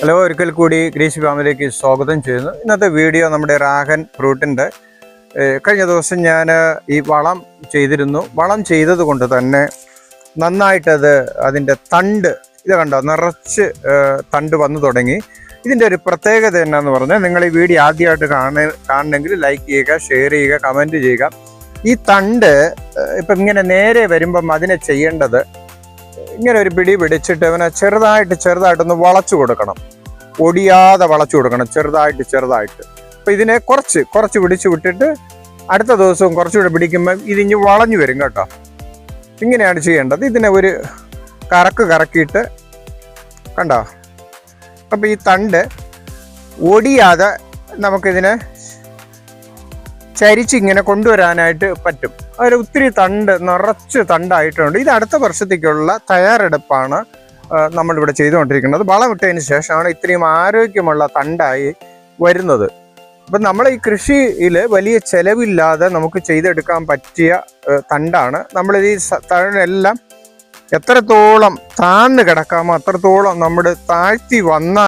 Hello ഒരിക്കൽ കൂടി Greece ഫാമിലിക്ക് സ്വാഗതം ചെയ്യുന്നു. ഇന്നത്തെ വീഡിയോ നമ്മുടെ റാഗൻ ഫ്രൂട്ടിന്റെ കഴിഞ്ഞ ദിവസം ഞാൻ ഈ വളം ചെയ്തിരുന്നു. വളം ചെയ്തത് കൊണ്ട് തന്നെ നന്നായിട്ടത് അതിന്റെ തണ്ട് ഇത് കണ്ടോ നിറച്ച് തണ്ട് വന്നു തുടങ്ങി. ഇതിന്റെ ഒരു പ്രത്യേകത എന്നാന്ന് പറഞ്ഞാൽ നിങ്ങൾ ഈ വീഡിയോ ആദ്യമായിട്ട് കാണ കാണണമെങ്കിൽ ലൈക്ക് ചെയ്യുക ഷെയർ ചെയ്യുക കമന്റ് ചെയ്യുക. ഈ തണ്ട് ഇപ്പം ഇങ്ങനെ നേരെ വരുമ്പം അതിനെ ചെയ്യേണ്ടത് ഇങ്ങനെ ഒരു പിടി പിടിച്ചിട്ട് ഇവനെ ചെറുതായിട്ട് ചെറുതായിട്ടൊന്ന് വളച്ചു കൊടുക്കണം. ഒടിയാതെ വളച്ചു കൊടുക്കണം ചെറുതായിട്ട് ചെറുതായിട്ട്. അപ്പം ഇതിനെ കുറച്ച് കുറച്ച് പിടിച്ചു വിട്ടിട്ട് അടുത്ത ദിവസവും കുറച്ചുകൂടെ പിടിക്കുമ്പം ഇതിഞ്ഞ് വളഞ്ഞു വരും കേട്ടോ. ഇങ്ങനെയാണ് ചെയ്യേണ്ടത്. ഇതിനെ ഒരു കറക്ക് കറക്കിയിട്ട് കണ്ടോ? അപ്പം ഈ തണ്ട് ഒടിയാതെ നമുക്കിതിനെ ചരിച്ചിങ്ങനെ കൊണ്ടുവരാനായിട്ട് പറ്റും. അതിൽ ഒത്തിരി തണ്ട് നിറച്ച് തണ്ടായിട്ടുണ്ട്. ഇത് അടുത്ത വർഷത്തേക്കുള്ള തയ്യാറെടുപ്പാണ് നമ്മളിവിടെ ചെയ്തുകൊണ്ടിരിക്കുന്നത്. വളമിട്ടതിന് ശേഷമാണ് ഇത്രയും ആരോഗ്യമുള്ള തണ്ടായി വരുന്നത്. അപ്പം നമ്മൾ ഈ കൃഷിയിൽ വലിയ ചിലവില്ലാതെ നമുക്ക് ചെയ്തെടുക്കാൻ പറ്റിയ തണ്ടാണ്. നമ്മൾ ഈ തഴനെല്ലാം എത്രത്തോളം താഴ്ന്നു കിടക്കാമോ അത്രത്തോളം നമ്മുടെ താഴ്ത്തി വന്ന